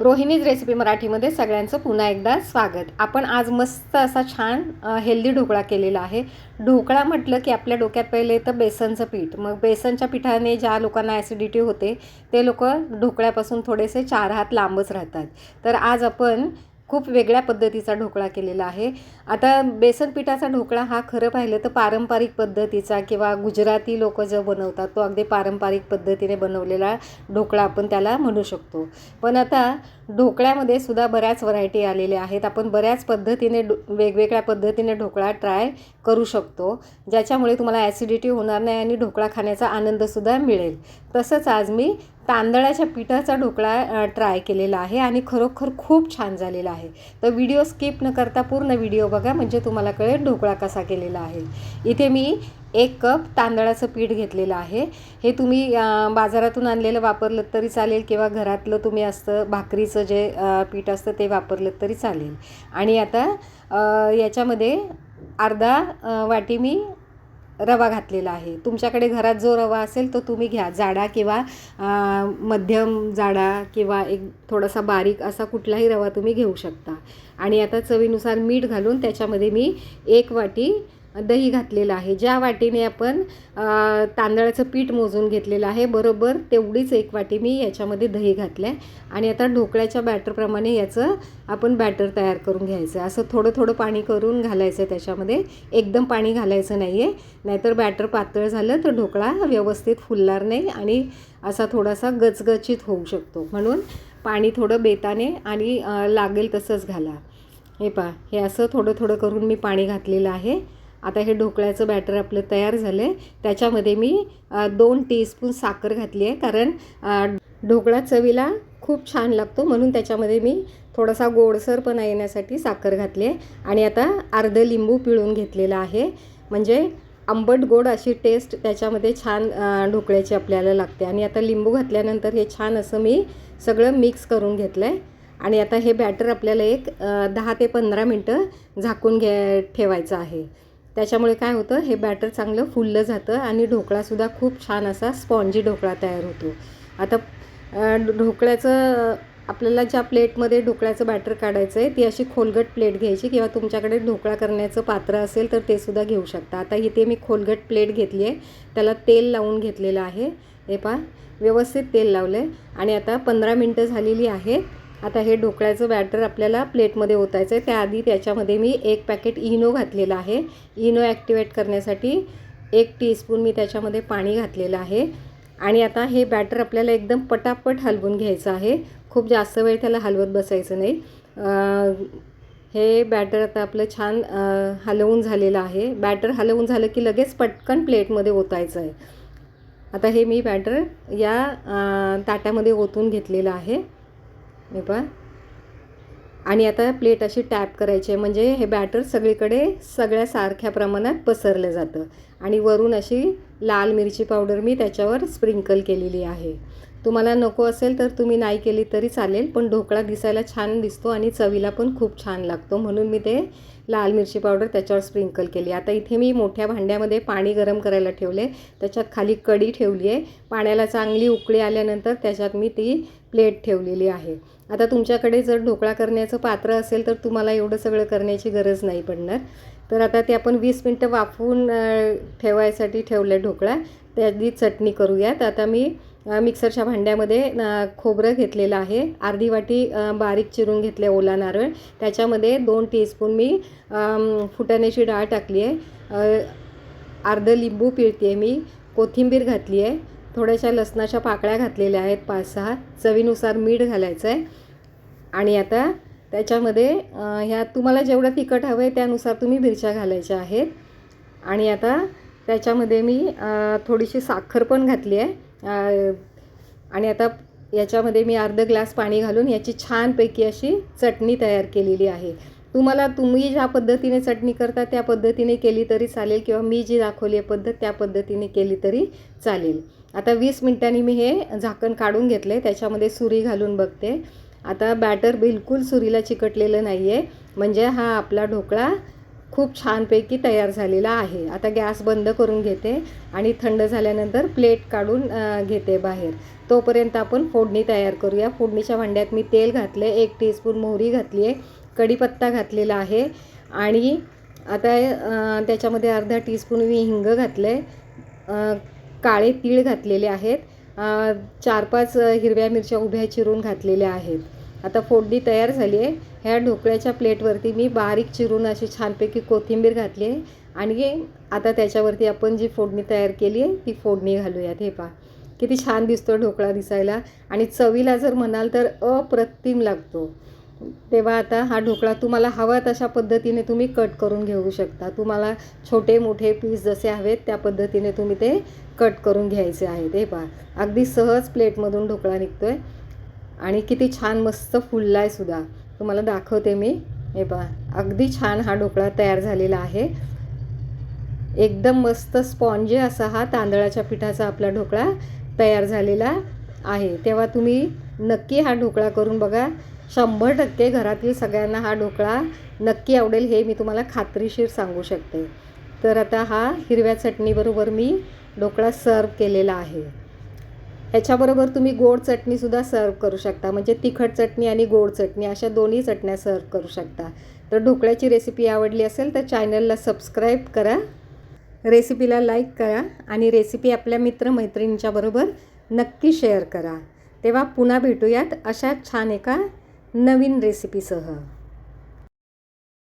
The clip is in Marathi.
रोहिणीज रेसिपी मराठीमध्ये सगळ्यांचं पुन्हा एकदा स्वागत. आपण आज मस्त असा छान हेल्दी ढोकळा केलेला आहे. ढोकळा म्हटलं की आपल्या डोक्यात पहिले तर बेसनचं पीठ. मग बेसनच्या पिठाने ज्या लोकांना ॲसिडिटी होते ते लोक ढोकळ्यापासून थोडेसे चार हात लांबच राहतात. तर आज आपण खूप वेगळ्या पद्धतीचा ढोकळा केलेला आहे. आता बेसन पिठाचा ढोकळा हा खरं पाहिलं तर पारंपरिक पद्धतीचा किंवा गुजराती लोक जो बनवतात तो अगदी पारंपरिक पद्धतीने बनवलेला ढोकळा आपण त्याला म्हणू शकतो. पण आता ढोकळ्यामध्ये सुद्धा बऱ्याच व्हरायटी आलेल्या आहेत. आपण बऱ्याच पद्धतीने डो वेगवेगळ्या पद्धतीने ढोकळा ट्राय करू शकतो. ज्याच्यामुळे तुम्हाला ॲसिडिटी होणार नाही आणि ढोकळा खाण्याचा आनंदसुद्धा मिळेल. तसंच आज मी तांदळाच्या पिठाचा ढोकळा ट्राय केलेला आहे आणि खरोखर खूप छान झालेला आहे. तर व्हिडिओ स्किप न करता पूर्ण व्हिडिओ बघा म्हणजे तुम्हाला कळेल ढोकळा कसा केलेला आहे. इथे मी एक कप तांदळाचं पीठ घेतलेलं आहे. हे तुम्ही बाजारातून आणलेलं वापरलं तरी चालेल किंवा घरातलं तुम्ही असतं भाकरीचं जे पीठ असतं ते वापरलं तरी चालेल. आणि आता याच्यामध्ये अर्धा वाटी मी रवा घातलेला आहे. तुमच्याकडे घरात जो रवा असेल तो तुम्ही घ्या. जाडा किंवा मध्यम जाडा किंवा एक थोडासा बारीक असा कुठलाही रवा तुम्ही घेऊ शकता. आणि आता चवीनुसार मीठ घालून त्याच्यामध्ये मी एक वाटी दही घातलेलं आहे. ज्या वाटीने आपण तांदळाचं पीठ मोजून घेतलेलं आहे बरोबर तेवढीच एक वाटी मी याच्यामध्ये दही घातलं आहे आणि आता ढोकळ्याच्या बॅटरप्रमाणे याचं आपण बॅटर तयार करून घ्यायचं. असं थोडं थोडं पाणी करून घालायचं त्याच्यामध्ये. एकदम पाणी घालायचं नाही आहे नाहीतर बॅटर पातळ झालं तर ढोकळा व्यवस्थित फुलणार नाही आणि असा थोडासा गचगचित होऊ शकतो. म्हणून पाणी थोडं बेताने आणि लागेल तसंच घाला. हे पहा हे असं थोडं थोडं करून मी पाणी घातलेलं आहे. आता हे ढोकळ्याचं बॅटर आपलं तयार झालं आहे त्याच्यामध्ये मी दोन टीस्पून साखर घातली आहे. कारण ढोकळा चवीला खूप छान लागतो. म्हणून त्याच्यामध्ये मी थोडासा गोडसरपणा येण्यासाठी साखर घातली आहे. आणि आता अर्धं लिंबू पिळून घेतलेला आहे. म्हणजे आंबट गोड अशी टेस्ट त्याच्यामध्ये छान ढोकळ्याची आपल्याला लागते. आणि आता लिंबू घातल्यानंतर हे छान असं मी सगळं मिक्स करून घेतलं आहे आणि आता हे बॅटर आपल्याला एक दहा ते पंधरा मिनटं झाकून घ्या ठेवायचं आहे. त्याच्यामुळे काय होतं हे बॅटर चांगलं फुललं जातं आणि ढोकळासुद्धा खूप छान असा स्पॉन्जी ढोकळा तयार होतो. आता ढोकळ्याचं आपल्याला ज्या प्लेटमध्ये ढोकळ्याचं बॅटर काढायचं आहे ती अशी खोलगट प्लेट घ्यायची किंवा तुमच्याकडे ढोकळा करण्याचं पात्र असेल तर ते सुद्धा घेऊ शकता. आता इथे मी खोलगट प्लेट घेतली आहे त्याला तेल लावून घेतलेलं आहे. हे पहा व्यवस्थित तेल लावलं आहे आणि आता पंधरा मिनटं झालेली आहेत. आता हे ढोकळ्याचं बॅटर आपल्याला प्लेटमध्ये ओतायचं आहे. त्याआधी त्याच्यामध्ये मी एक पॅकेट इनो घातलेलं आहे. इनो ॲक्टिवेट करण्यासाठी एक टीस्पून मी त्याच्यामध्ये पाणी घातलेलं आहे. आणि आता हे बॅटर आपल्याला एकदम पटापट हलवून घ्यायचं आहे. खूप जास्त वेळ त्याला हलवत बसायचं नाही. हे बॅटर आता आपलं छान हलवून झालेलं आहे. बॅटर हलवून झालं की लगेच पटकन प्लेटमध्ये ओतायचं आहे. आता हे मी बॅटर या ताट्यामध्ये ओतून घेतलेलं आहे. हे पहा. आणि आता प्लेट अशी टॅप करायची आहे. म्हणजे हे बॅटर सगळीकडे सगळ्या सारख्या प्रमाणात पसरलं जातं. आणि वरून अशी लाल मिरची पावडर मी त्याच्यावर स्प्रिंकल केलेली आहे. तुम्हाला नको असेल तर तुम्ही नाही केली तरी चालेल पण ढोकळा दिसायला छान दिसतो आणि चवीला पण खूप छान लागतो. म्हणून मी ते लाल मिरची पावडर त्याच्यावर स्प्रिंकल केली. आता इथे मी मोठ्या भांड्यामध्ये पाणी गरम करायला ठेवले. त्याच्यात खाली कढी ठेवली आहे. पाण्याला चांगली उकळी आल्यानंतर त्याच्यात मी ती प्लेट ठेवलेली आहे. आता तुमच्याकडे जर ढोकळा करण्याचं पात्र असेल तर तुम्हाला एवढं सगळं करण्याची गरज नाही पडणार. तर आता ते आपण वीस मिनटं वाफवून ठेवायसाठी ठेवलं ढोकळा. त्याआधी चटणी करूयात. आता मी मिक्सरच्या भांड्यामध्ये खोबरं घेतलेलं आहे. अर्धी वाटी बारीक चिरून घेतले ओला नारळ. त्याच्यामध्ये दोन टीस्पून मी फुटाण्याची डाळ टाकली आहे अर्धं लिंबू पिळते आहे मी. कोथिंबीर घातली आहे थोड्याशा लसणाच्या पाकळ्या घातलेल्या आहेत पाच सहा चवीनुसार मीठ घालायचं आहे आणि आता त्याच्यामध्ये ह्या तुम्हाला जेवढं तिखट हवं आहे त्यानुसार तुम्ही मिरच्या घालायच्या आहेत. आणि आता त्याच्यामध्ये मी थोडीशी साखर पण घातली आहे आणि आता याच्यामध्ये मी अर्ध ग्लास पाणी घालून याची छानपैकी अशी चटणी तयार केलेली आहे. तुम्हाला तुम्ही ज्या पद्धतीने चटणी करता त्या पद्धतीने केली तरी चालेल किंवा मी जी दाखवली आहे पद्धत त्या पद्धतीने केली तरी चालेल. आता वीस मिनटांनी मी हे झाकण काढून घेतले त्याच्यामध्ये सुरी घालून बघते. आता बॅटर बिलकुल सुरीला चिकटलेलं नाही आहे म्हणजे हा आपला ढोकळा खूप छानपैकी तयार झालेला आहे. आता गॅस बंद करून घेते आणि थंड झाल्यानंतर प्लेट काढून घेते बाहेर. तोपर्यंत आपण फोडणी तयार करूया. फोडणीच्या भांड्यात मी तेल घातले एक टीस्पून मोहरी घातली आहे कढीपत्ता घातलेला आहे आणि आता त्याच्यामध्ये अर्धा टीस्पून मी हिंग घातले काळे तीळ घातलेले आहेत. चार पाच हिरव्या मिरच्या उभ्या चिरून घातलेल्या आहेत. आता फोडणी तयार झाली आहे. ह्या ढोकळ्याच्या प्लेटवरती मी बारीक चिरून अशी छानपैकी कोथिंबीर घातली आहे. आणि आता त्याच्यावरती आपण जी फोडणी तयार केली आहे ती फोडणी घालूयात. हे पहा किती छान दिसतो ढोकळा दिसायला. आणि चवीला जर म्हणाल तर अप्रतिम लागतो. तेव्हा आता हा ढोकळा तुम्हाला हवा तशा पद्धतीने तुम्ही कट करून घेऊ शकता. तुम्हाला छोटे मोठे पीस जसे हवेत त्या पद्धतीने तुम्ही ते कट करून घ्यायचे आहेत. हे पहा अगदी सहज प्लेटमधून ढोकळा निघतो आहे आणि किती छान मस्त फुलला आहे सुद्धा. तुम्हाला दाखवते मी. हे पहा अगदी छान हा ढोकळा तयार झालेला आहे. एकदम मस्त स्पॉन्जी असा हा तांदळाच्या पिठाचा आपला ढोकळा तयार झालेला आहे. तेव्हा तुम्ही नक्की हा ढोकळा करून बघा. शंभर टक्के घरातील सगळ्यांना हा ढोकळा नक्की आवडेल हे मी तुम्हाला खात्रीशीर सांगू शकते. तर आता हा हिरव्या चटणीबरोबर मी ढोकळा सर्व केलेला आहे. ह्याच्याबरोबर तुम्ही गोड चटणीसुद्धा सर्व करू शकता. म्हणजे तिखट चटणी आणि गोड चटणी अशा दोन्ही चटण्या सर्व करू शकता. तर ढोकळ्याची रेसिपी आवडली असेल तर चॅनलला सबस्क्राईब करा. रेसिपीला लाईक करा आणि रेसिपी आपल्या मित्रमैत्रिणींच्याबरोबर नक्की शेअर करा. तेव्हा पुन्हा भेटूयात अशा छान एका नवीन रेसिपीसह